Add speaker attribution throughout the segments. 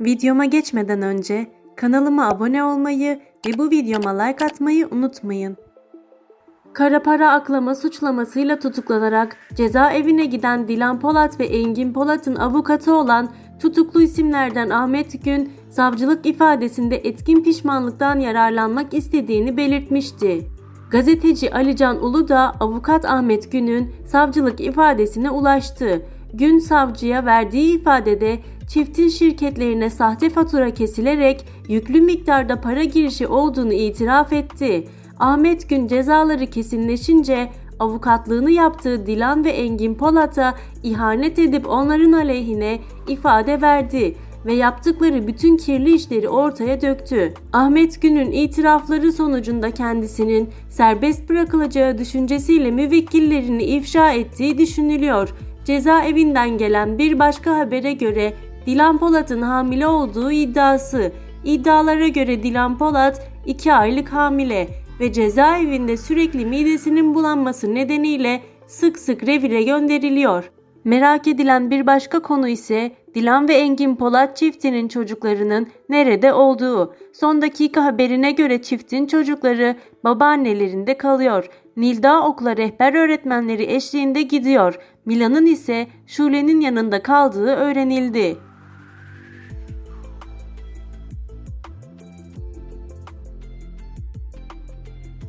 Speaker 1: Videoma geçmeden önce kanalıma abone olmayı ve bu videoma like atmayı unutmayın. Kara para aklama suçlamasıyla tutuklanarak cezaevine giden Dilan Polat ve Engin Polat'ın avukatı olan tutuklu isimlerden Ahmet Gün, savcılık ifadesinde etkin pişmanlıktan yararlanmak istediğini belirtmişti. Gazeteci Alican Ulu da avukat Ahmet Gün'ün savcılık ifadesine ulaştı. Gün savcıya verdiği ifadede çiftin şirketlerine sahte fatura kesilerek yüklü miktarda para girişi olduğunu itiraf etti. Ahmet Gün cezaları kesinleşince avukatlığını yaptığı Dilan ve Engin Polat'a ihanet edip onların aleyhine ifade verdi ve yaptıkları bütün kirli işleri ortaya döktü. Ahmet Gün'ün itirafları sonucunda kendisinin serbest bırakılacağı düşüncesiyle müvekkillerini ifşa ettiği düşünülüyor. Cezaevinden gelen bir başka habere göre Dilan Polat'ın hamile olduğu iddiası. İddialara göre Dilan Polat 2 aylık hamile ve cezaevinde sürekli midesinin bulanması nedeniyle sık sık revire gönderiliyor. Merak edilen bir başka konu ise Dilan ve Engin Polat çiftinin çocuklarının nerede olduğu. Son dakika haberine göre çiftin çocukları babaannelerinde kalıyor. Nilda okula rehber öğretmenleri eşliğinde gidiyor. Milan'ın ise Şule'nin yanında kaldığı öğrenildi.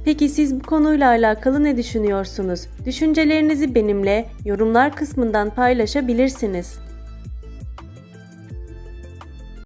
Speaker 1: Peki siz bu konuyla alakalı ne düşünüyorsunuz? Düşüncelerinizi benimle yorumlar kısmından paylaşabilirsiniz.